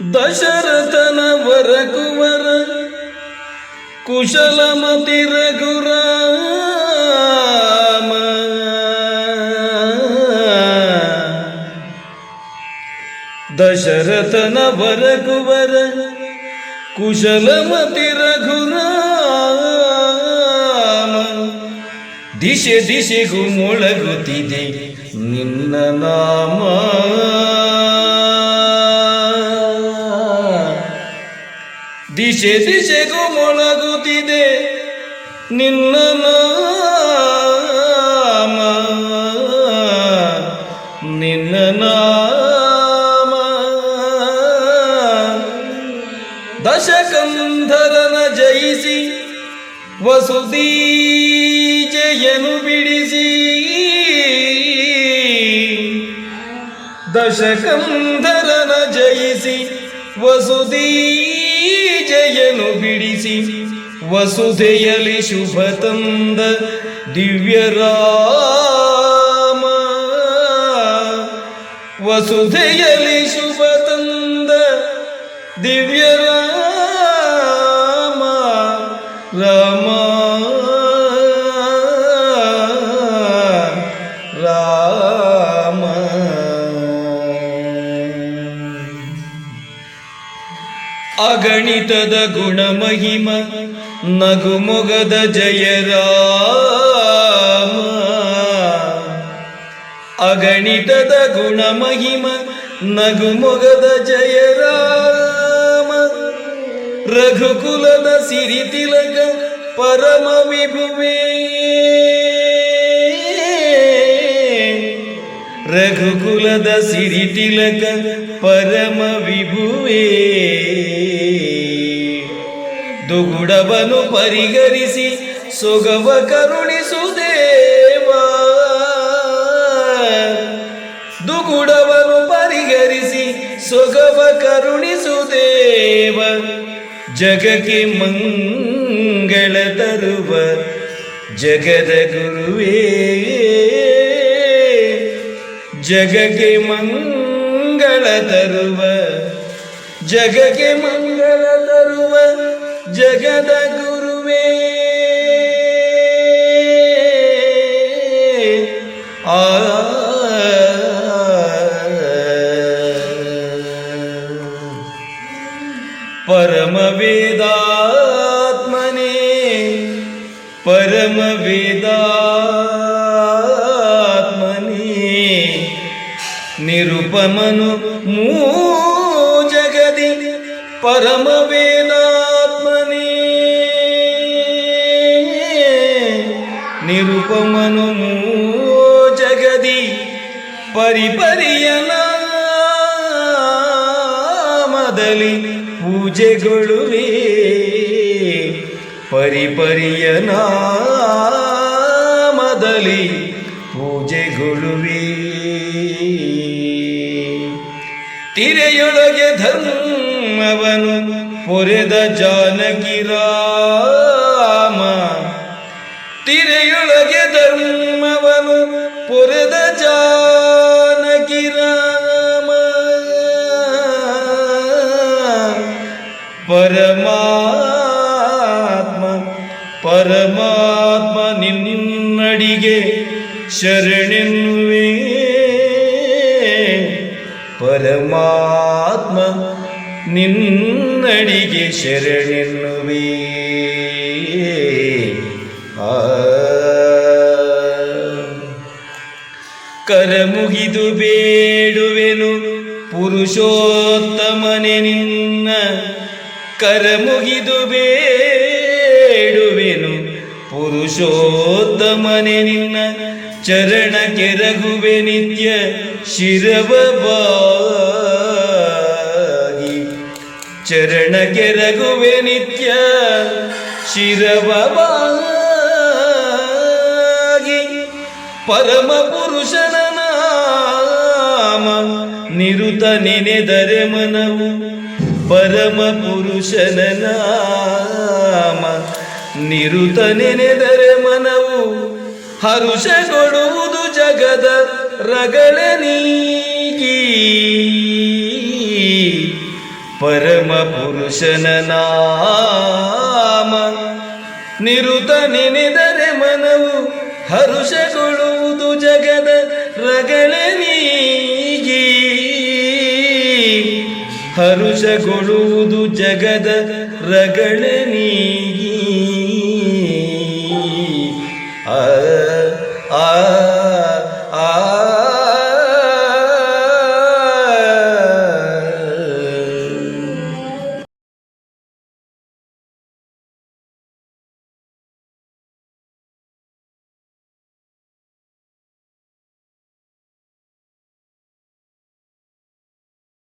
ದಶರಥನ ವರ ಕುವರ ಕುಶಲಮತಿ ರಘುರಾಮ ದಶರಥನ ವರ ಕುವರ ಕುಶಲಮತಿ ರಘುರಾಮ ದಿಶೆ ದಿಶೆಗೂ ಮೊಳಗುತ್ತಿದೆ ನಿನ್ನ ನಾಮ. ದಿಶೆ ದಿಶೆಗೂ ಮೊಳಗುತ್ತಿದೆ. ನಿನ್ನ ನಾಮ ನಿನ್ನ ನಾಮ. ದಶಕಂಧರನ ಜಯಿಸಿ ವಸುದೀಜೆಯನು ಬಿಡಿಸಿ. ದಶಕಂಧರನ ಜಯಿಸಿ ವಸುದೀಜೆಯನು ಬಿಡಿಸಿ ವಸುಧೆಯಲಿ ಶುಭ ತಂದ ದಿವ್ಯ ರಾಮ. ವಸುಧೆಯಲಿ ಶುಭ ತಂದ ದಿವ್ಯ ಅಗಣಿತದ ಗುಣ ಮಹಿಮ ನಗುಮೊಗದ ಜಯ ರಾಮ ಅಗಣಿತದ ಗುಣ ಮಹಿಮ ನಗುಮೊಗದ ಜಯ ರಾಮ ರಘುಕುಲದ ಸಿರಿ ತಿಲಕ ಪರಮ ವಿಭುವೇ. ರಘುಕುಲದ ಸಿರಿ ತಿಲಕ ಪರಮ ವಿಭುವೇ. ದುಗುಡವನು ಪರಿಗರಿಸಿ ಸೊಗವ ಕರುಣಿಸುದೇವಾ. ದುಗುಡವನು ಪರಿಗರಿಸಿ ಸೊಗವ ಕರುಣಿಸುದೇವ. ಜಗಕ್ಕೆ ಮಂಗಳ ತರುವ ಜಗದ ಗುರುವೇ. ಜಗಕ್ಕೆ ಮಂಗಳ ತರುವ, ಜಗಕ್ಕೆ ಮಂಗಳ ತರುವ ಜಗದ ಗುರುವೇ ಆ ಪರಮ ವೇದಾತ್ಮನೇ ಪರಮ ವೇದಾತ್ಮನೇ ನಿರುಪಮನು ನಿರುಪಮನು ಜಗದಿ ಪರಿಪರಿಯ ಮದಲಿ ಪೂಜೆಗೊಳ್ಳುವೆ ಮದಲಿ ಪೂಜೆಗೊಳ್ಳುವೆ ತಿರೆಯೊಳಗೆ ಧರ್ಮವನು ಪೊರೆದ ಜಾನಕಿ ಪೊರೆದ ಜಾನಕಿ ರಾಮ ಪರಮಾತ್ಮ ಪರಮಾತ್ಮ ನಿನ್ನಡಿಗೆ ಶರಣೆನ್ನುವೆ ಪರಮಾತ್ಮ ನಿನ್ನಡಿಗೆ ಶರಣೆನ್ನುವೆ ಕರ ಮುಗಿದು ಬೇಡುವೆನು ಪುರುಷೋತ್ತಮನೆ ನಿನ್ನ ಕರ ಮುಗಿದು ಬೇಡುವೆನು ಪುರುಷೋತ್ತಮನೆ ನಿನ್ನ ಚರಣ ಕೆರಗುವೆ ನಿತ್ಯ ಶಿರವ ಬಾಗಿ. ಚರಣ ಕೆರಗುವೆ ನಿತ್ಯ ಶಿರವ ಬಾಗಿ. ಪರಮ ಪುರುಷನ ನಾಮ, ನಿರುತ ನೆನೆದರೆ ಮನವು. ಪರಮ ಪುರುಷನ ನಾಮ, ನಿರುತ ನೆನೆದರೆ ಮನವು. ಹರುಷಗೊಡುವುದು ಜಗದ ರಗಳ ನೀಗಿ. ಪರಮ ಪುರುಷನ ನಾಮ, ನಿರುತ ನೆನೆದರೆ ಮನವು. ಹರುಷಗೊಳ್ಳುವುದು ಜಗದ ರಗಳನೀಗಿ ಹರುಷಗೊಳ್ಳುವುದು ಜಗದ ರಗಳನೀಗಿ ಆ ಆ.